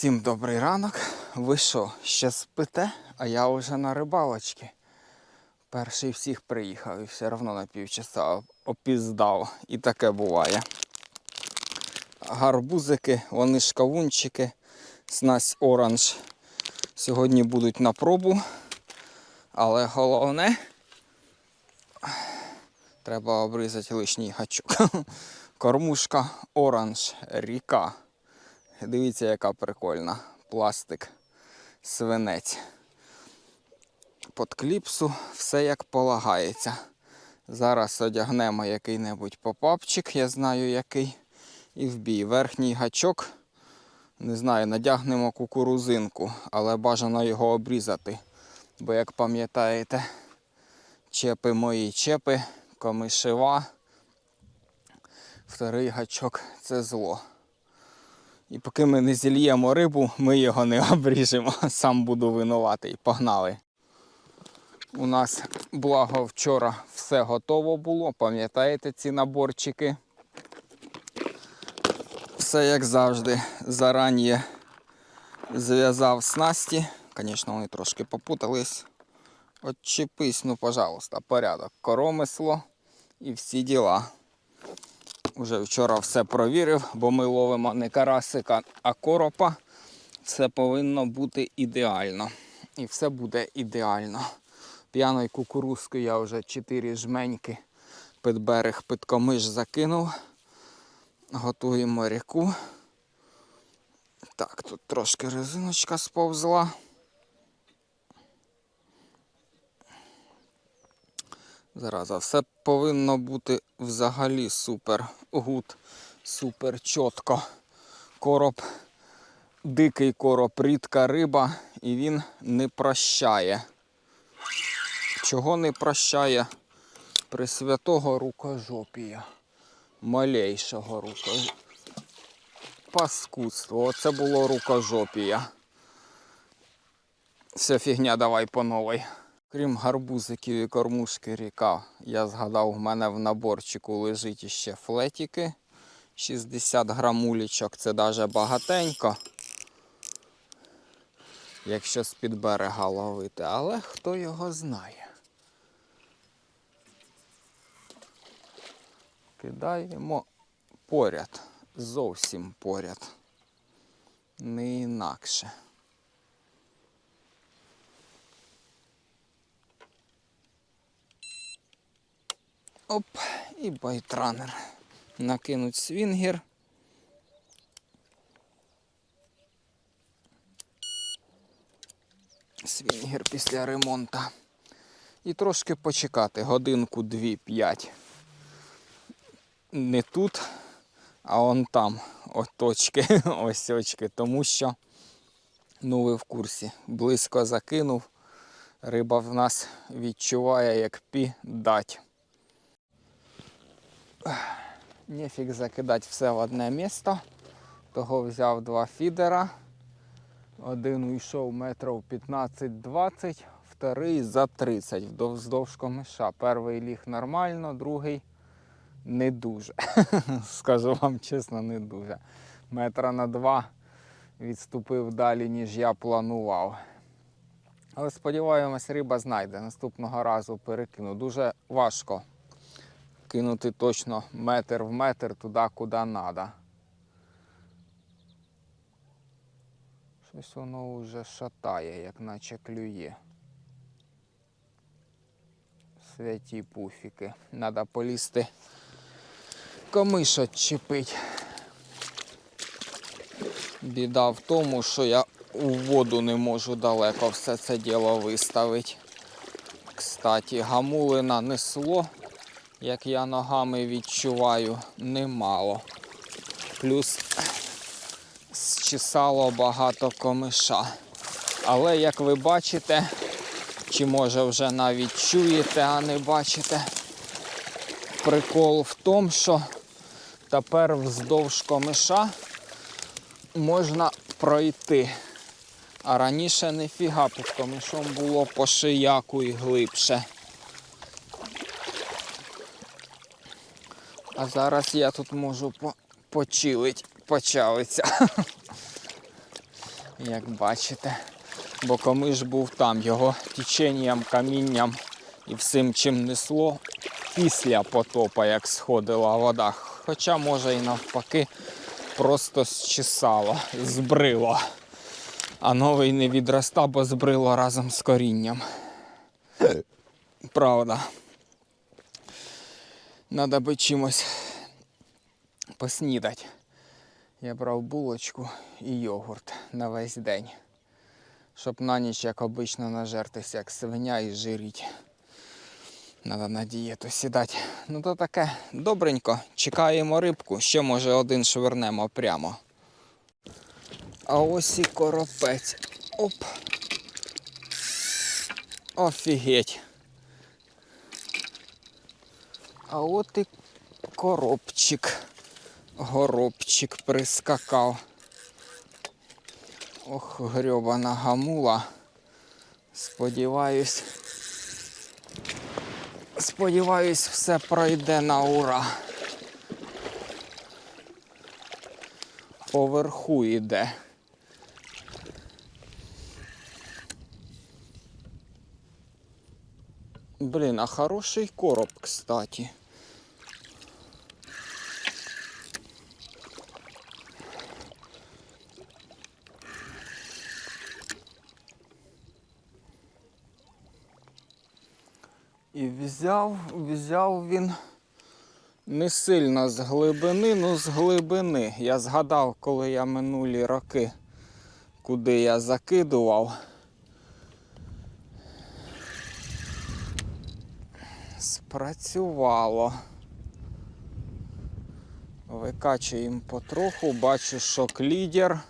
Всім добрий ранок. Ви що, ще спите? А я вже на рибалочці. Перший всіх приїхав і все одно на півчаса опіздав. І таке буває. Гарбузики, вони ж кавунчики, снасть оранж. Сьогодні будуть на пробу. Але головне треба обрізати лишній гачок. Кормушка оранж, ріка. Дивіться, яка прикольна. Пластик, свинець. Под кліпсу все як полагається. Зараз одягнемо який-небудь попапчик, я знаю який. І в бій. Верхній гачок, не знаю, надягнемо кукурузинку, але бажано його обрізати. Бо, як пам'ятаєте, чепи мої чепи, комишева. Вторий гачок це зло. І поки ми не зільємо рибу, ми його не обріжемо. Сам буду винуватий. Погнали. У нас, благо, вчора все готово було. Пам'ятаєте ці наборчики? Все як завжди. Зарані зв'язав снасті. Звісно, вони трошки попутались. Отчепись, ну, пожалуйста, порядок. Коромисло і всі діла. Уже вчора все провірив, бо ми ловимо не карасика, а коропа. Все повинно бути ідеально. І все буде ідеально. П'яною кукурузкою я вже 4 жменьки під берег під комиш закинув. Готуємо ріку. Так, тут трошки резиночка сповзла. Зараза, все повинно бути взагалі супер гуд, супер чітко. Короб, дикий короб, рідка риба, і він не прощає. Чого не прощає? Пресвятого рукожопія. Малейшого рукожопія. Паскудство. Оце було рукожопія. Вся фігня давай по новій. Крім гарбузиків і кормушки ріка, я згадав, в мене в наборчику лежить іще флетіки. 60 грамулічок, це навіть багатенько. Якщо з-під берега ловити, але хто його знає. Кидаємо поряд, зовсім поряд. Не інакше. Оп, і байтранер. Накинуть свінгер. Свінгер після ремонту. І трошки почекати, годинку, дві, п'ять. Не тут, а он там, от точки, ось очки, тому що, ну ви в курсі, близько закинув. Риба в нас відчуває, як пі дать. Нефіг закидати все в одне місто. Того взяв два фідера. Один уйшов метрів 15-20, вторий за 30 вздовж комиша. Перший ліг нормально, другий не дуже. Скажу вам чесно, не дуже. Метра на два відступив далі, ніж я планував. Але сподіваємось, риба знайде. Наступного разу перекину. Дуже важко кинути точно метр в метр туди, куди треба. Щось воно вже шатає, як наче клює. Святі пуфіки. Треба полізти комиш отчепить. Біда в тому, що я у воду не можу далеко все це діло виставити. Кстати, гамулина несло як я ногами відчуваю, немало. Плюс зчесало багато комиша. Але як ви бачите, чи може вже навіть чуєте, а не бачите, прикол в тому, що тепер вздовж комиша можна пройти. А раніше нефіга під комишом було по шияку і глибше. А зараз я тут можу по почилить, почалиться. Як бачите. Бо комиш був там, його теченням, камінням і всім чим несло після потопа, як сходила вода. Хоча, може, і навпаки, просто зчесало, збрило. А новий не відроста, бо збрило разом з корінням. Правда. Надо би чимось поснідати. Я брав булочку і йогурт на весь день. Щоб на ніч, як обично, нажертися, як свиня і жиріть. Надо на дієту сідати. Ну то таке добренько. Чекаємо рибку, ще може один швирнемо прямо. А ось і коропець. Оп. Офігеть. А от і коробчик. Горобчик прискакав. Ох, грьобана гамула. Сподіваюсь. Сподіваюсь, все пройде на ура. Поверху йде. Блін, а хороший короб, кстати. І взяв, взяв він не сильно з глибини, ну з глибини. Я згадав, коли я минулі роки, куди я закидував. Спрацювало. Викачуємо потроху, бачу, що лідер.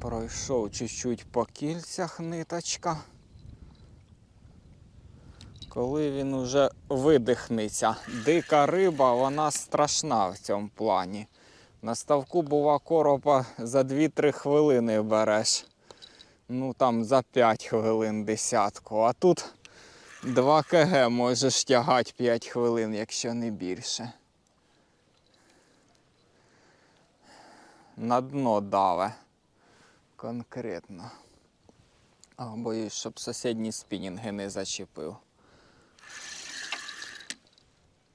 Пройшов чуть-чуть по кільцях ниточка. Коли він уже видихнеться. Дика риба, вона страшна в цьому плані. На ставку бува коропа за 2-3 хвилини береш. Ну там за 5 хвилин десятку. А тут 2 кг можеш тягати 5 хвилин, якщо не більше. На дно даве. Конкретно. А, боюсь, щоб сусідні спінінги не зачепив.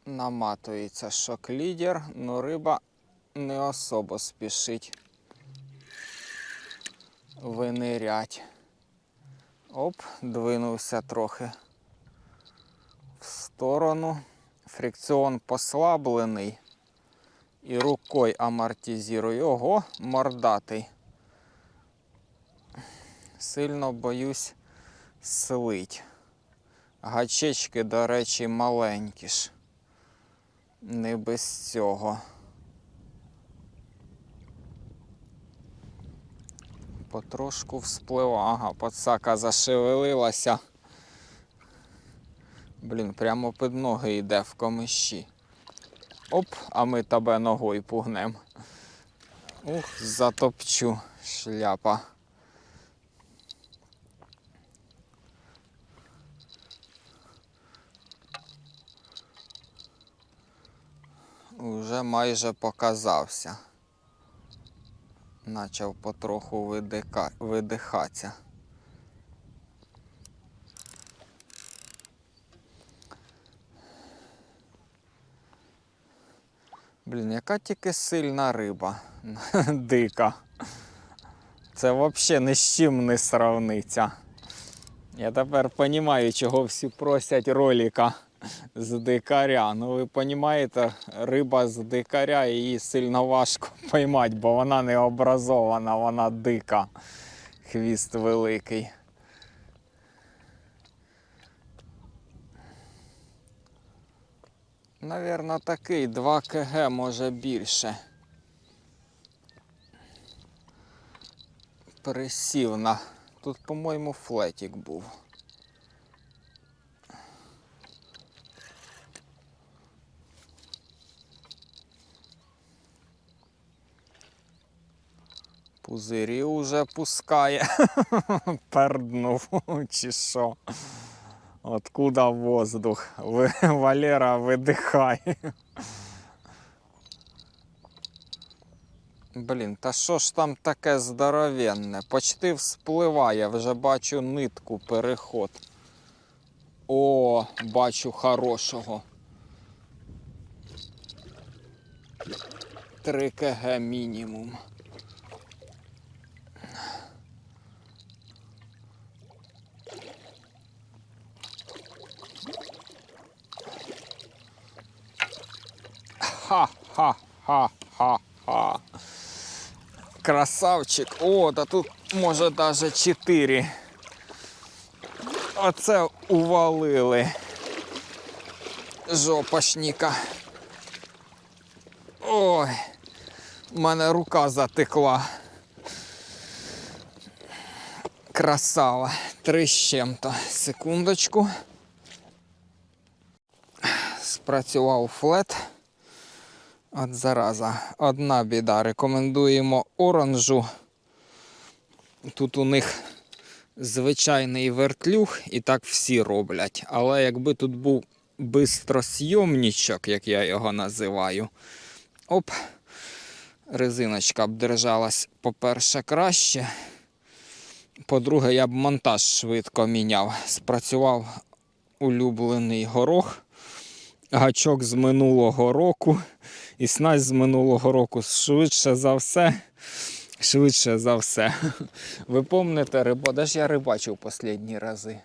Наматується шок-лідер, но риба не особо спішить винирять. Оп, двинувся трохи в сторону. Фрикціон послаблений. І рукою амортизую. Ого, мордатий. Сильно боюсь слить. Гачечки, до речі, маленькі ж. Не без цього. Потрошку всплила. Ага, подсака зашевелилася. Блін, прямо під ноги йде в комиші. Оп, а ми тебе ногою пугнем. Ух, затопчу шляпа. Уже майже показався. Начав потроху видика... видихатися. Блін, яка тільки сильна риба. Дика. Це взагалі ні з чим не сравниться. Я тепер розумію, чого всі просять ролика з дикаря. Ну ви розумієте, риба з дикаря її сильно важко поймати, бо вона не образована, вона дика. Хвіст великий. Навірно, такий 2 кг може більше. Пересів на. Тут, по-моєму, флетік був. Пузирі уже пускає. Перднув, чи що. Откуда воздух? Валера, видихай. Блін, та що ж там таке здоровенне? Почти вспливає, вже бачу нитку, переход. О, бачу хорошого. 3 кг мінімум. Ха-ха-ха-ха-ха. Красавчик. О, та тут може даже 4. Оце увалили. Жопашніка. Ой, в мене рука затекла. Красава. Три з чим-то. Секундочку. Спрацював флет. От зараза. Одна біда. Рекомендуємо оранжу. Тут у них звичайний вертлюг, і так всі роблять. Але якби тут був бистросйомнічок, як я його називаю, оп, резиночка б держалась, по-перше, краще. По-друге, я б монтаж швидко міняв. Спрацював улюблений горох, гачок з минулого року і снасть з минулого року. Швидше за все. Швидше за все. Ви помните, рибо, де ж я рибачив останні рази?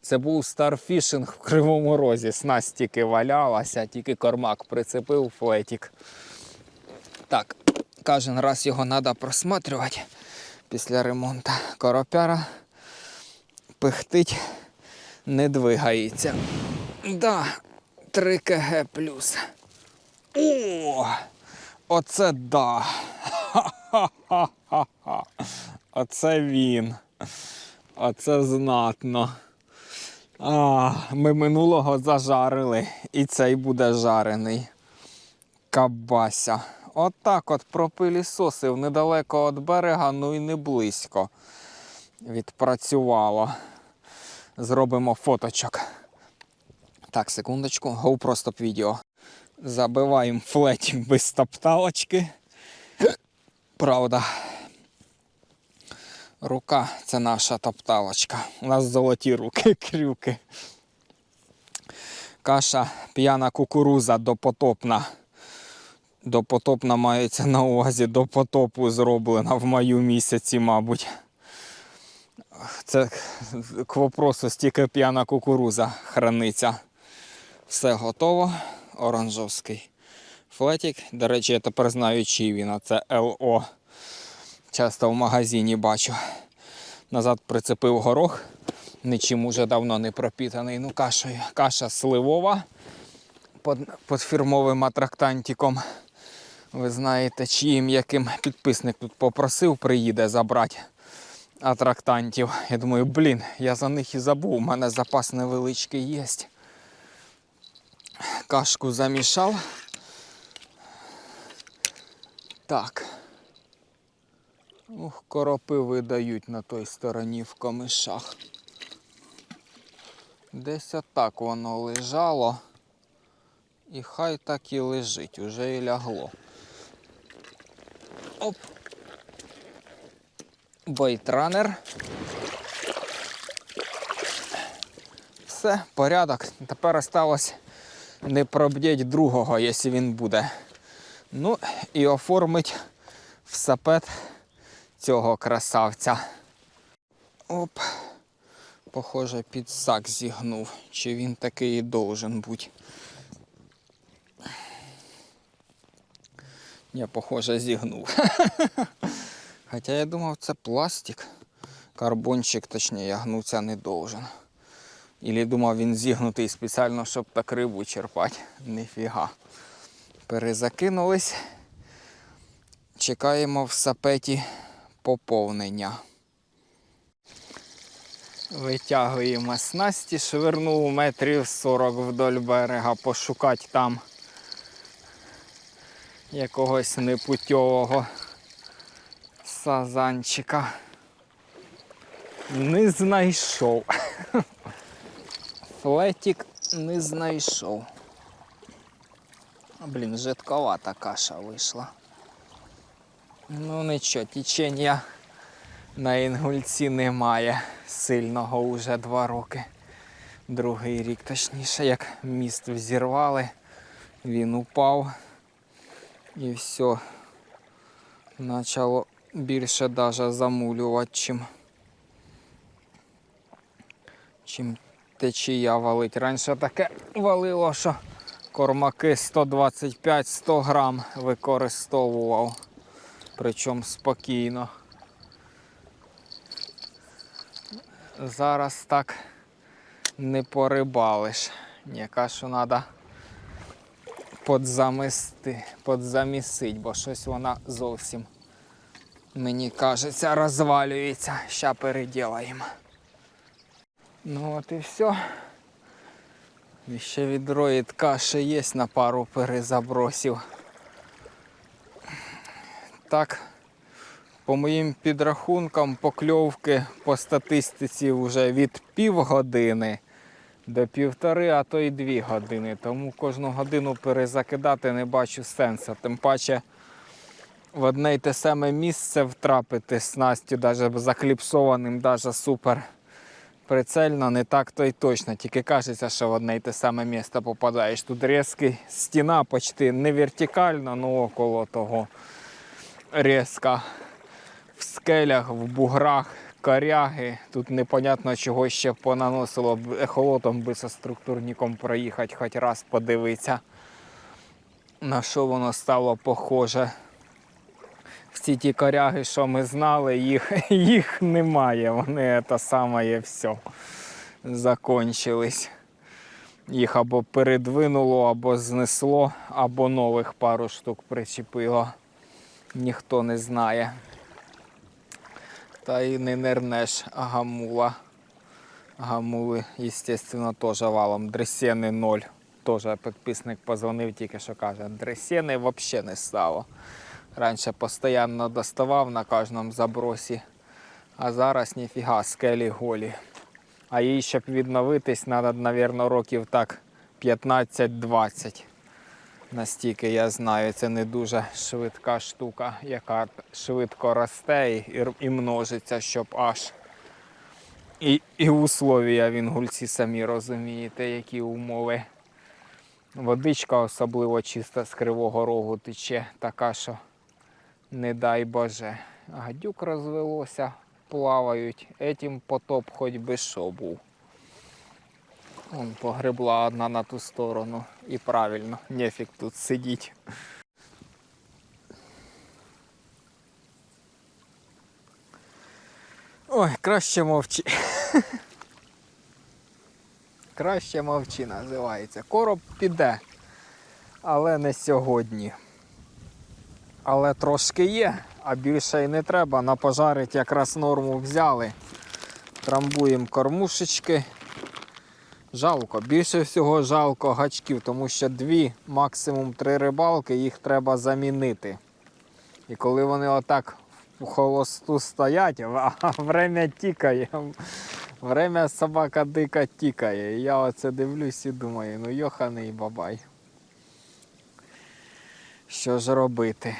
Це був старфішинг в Кривому Розі. Снасть тільки валялася, тільки кормак прицепив флетік. Так, кожен раз його треба просматрювати після ремонту. Коропяра пихтить, не двигається. Да, 3 кг плюс. О! Оце да. Ха-ха-ха-ха. Оце він. Оце знатно. А, ми минулого зажарили, і цей буде жарений. Кабася. Отак от пропилісосив недалеко від берега, ну і не близько. Відпрацювало. Зробимо фоточок. Так, секундочку, GoPro відео. Забиваємо флетик без топталочки. Правда. Рука це наша топталочка. У нас золоті руки, крюки. Каша п'яна кукуруза допотопна. Допотопна мається на увазі до потопу зроблена в маю місяці, мабуть. Це к вопросу стільки п'яна кукуруза храниться. Все готово. Оранжовський флетик. До речі, я тепер знаю, чий він, а це ЛО. Часто в магазині бачу. Назад прицепив горох. Нічим уже давно не пропітаний. Ну, кашею. Каша сливова під, під фірмовим атрактантиком. Ви знаєте, чиїм яким підписник тут попросив, приїде забрати атрактантів. Я думаю, блін, я за них і забув. У мене запас невеличкий є. Кашку замішав. Так. Ух, коропи видають на той стороні в комишах. Десь отак воно лежало. І хай так і лежить, уже і лягло. Оп. Бейтранер. Все, порядок. Тепер осталось не пробдіть другого, якщо він буде. Ну і оформить в сапет цього красавця. Оп. Похоже, під сак зігнув. Чи він такий і должен бути. Ні, похоже, зігнув. Хоча я думав, це пластик. Карбончик, точніше, гнуться не должен. Ілі думав, він зігнутий спеціально, щоб так рибу черпати. Ніфіга. Перезакинулись. Чекаємо в сапеті поповнення. Витягуємо снасті, швирнув метрів 40 вдоль берега, пошукати там якогось непутьового сазанчика. Не знайшов. Флетік не знайшов. Блін, жидковата каша вийшла. Ну нічого, тічення на інгульці немає сильного уже два роки. Другий рік, точніше, як міст взірвали, він упав і все. Почало більше даже замулювати, чим, чим течія валить. Раніше таке валило, що кормаки 125-100 грам використовував. Причому спокійно. Зараз так не порибалиш. Ні, кашу треба подзамести, подзамісить, бо щось вона зовсім, мені кажеться, розвалюється. Ща переділаємо. Ну от і все. І ще відроїд каші є на пару перезабросів. Так, по моїм підрахункам, покльовки по статистиці вже від півгодини до півтори, а то й дві години. Тому кожну годину перезакидати не бачу сенсу. Тим паче в одне й те саме місце втрапити снастю, навіть закліпсованим, навіть супер прицельно, не так то й точно. Тільки кажеться, що в одне й те саме місце попадаєш. Тут різкий стіна почти не вертикальна, але около того різка в скелях, в буграх, коряги. Тут непонятно чого ще понаносило ехолотом би со структурником проїхати, хоч раз подивитися, на що воно стало похоже. Всі ті коряги, що ми знали, їх, їх немає. Вони те саме все. Закончились. Їх або передвинуло, або знесло, або нових пару штук причепило ніхто не знає. Та й не нернеш гамула. Гамули, звісно, теж валом. Дресени ноль. Теж підписник позвонив, тільки що каже, дресени взагалі не стало. Раніше постійно доставав на кожному забросі, а зараз ніфіга, скелі голі. А їй, щоб відновитись, треба, мабуть, років так 15-20. Настільки я знаю, це не дуже швидка штука, яка швидко росте і, і множиться, щоб аж. І, і условія в інгульці самі розумієте, які умови. Водичка особливо чиста з кривого рогу тече, така, що не дай Боже. Гадюк розвелося, плавають, етім потоп хоч би що був. Вон погребла одна на ту сторону. І правильно, нефік тут сидіть. Ой, краще мовчи. Краще мовчи називається. Короб піде, але не сьогодні. Але трошки є, а більше й не треба. На пожарить якраз норму взяли. Трамбуємо кормушечки. Жалко, більше всього жалко гачків, тому що дві, максимум три рибалки, їх треба замінити. І коли вони отак в холосту стоять, а время тікає, время собака дика тікає. І я оце дивлюсь і думаю, ну йоханий бабай. Що ж робити?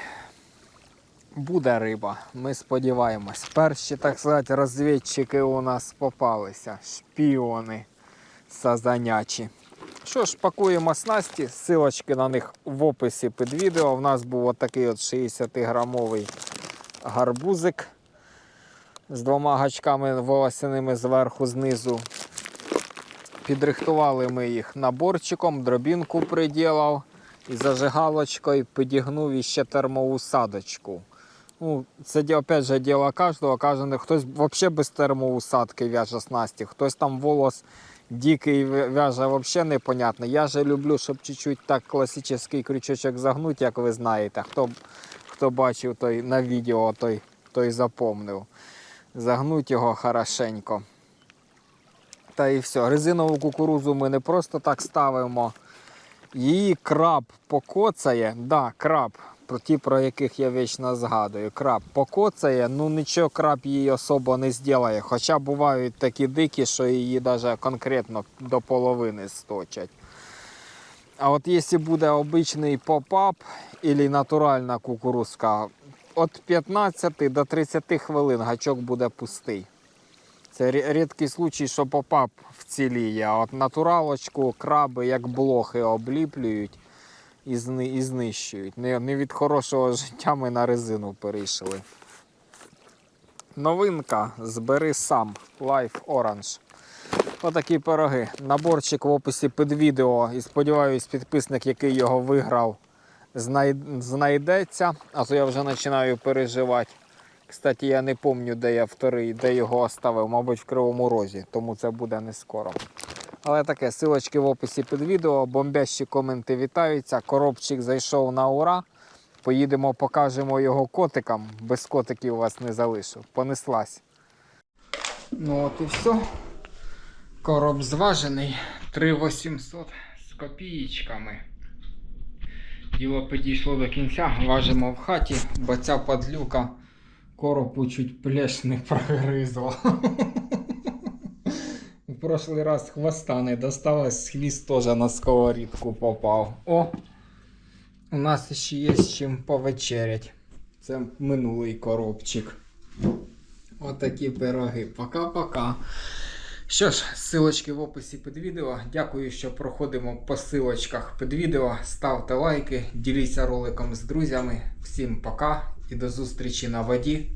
Буде риба, ми сподіваємось. Перші, так сказати, розвідчики у нас попалися, шпіони сазанячі. Що ж, пакуємо снасті, силочки на них в описі під відео. У нас був отакий от 60-грамовий гарбузик з двома гачками волосяними зверху, знизу. Підрихтували ми їх наборчиком, дробінку приділав і зажигалочкою підігнув іще термоусадочку. Ну, це опять же діло кожного. Кожен, хтось взагалі без термоусадки в'яже снасті, хтось там волос дикий в'яже взагалі непонятно. Я же люблю, щоб чуть-чуть так класичний крючочок загнути, як ви знаєте. Хто, хто бачив той на відео, той, той запомнив. Загнуть його хорошенько. Та і все. Резинову кукурузу ми не просто так ставимо. Її краб покоцає, да, краб про ті, про яких я вічно згадую. Краб покоцає, ну нічого краб їй особо не зробить. Хоча бувають такі дикі, що її навіть конкретно до половини сточать. А от якщо буде обичний поп-ап або натуральна кукурузка, від 15 до 30 хвилин гачок буде пустий. Це рідкий случай, що попап вціліє, а от натуралочку краби як блохи обліплюють і, і знищують. Не, не від хорошого життя ми на резину перейшли. Новинка збери сам Life Orange. Отакі пироги. Наборчик в описі під відео. І сподіваюсь, підписник, який його виграв, знайдеться. А то я вже починаю переживати. Кстати, я не пам'ятаю, де я вторий, де його оставив, мабуть, в Кривому Розі, тому це буде не скоро. Але таке, силочки в описі під відео, бомбящі коменти вітаються. Коробчик зайшов на ура. Поїдемо, покажемо його котикам. Без котиків вас не залишу. Понеслась. Ну от і все. Короб зважений 3800 з копієчками. Діло підійшло до кінця, важимо в хаті, бо ця падлюка коропу чуть плеш не прогризла. В прошлий раз хвоста не досталось, хвіст теж на сковорідку попав. О! У нас ще є з чим повечерять. Це минулий коробчик. Отакі пироги. Пока-пока. Що ж, силочки в описі під відео. Дякую, що проходимо по силочках під відео. Ставте лайки, діліться роликом з друзями. Всім пока і до зустрічі на воді.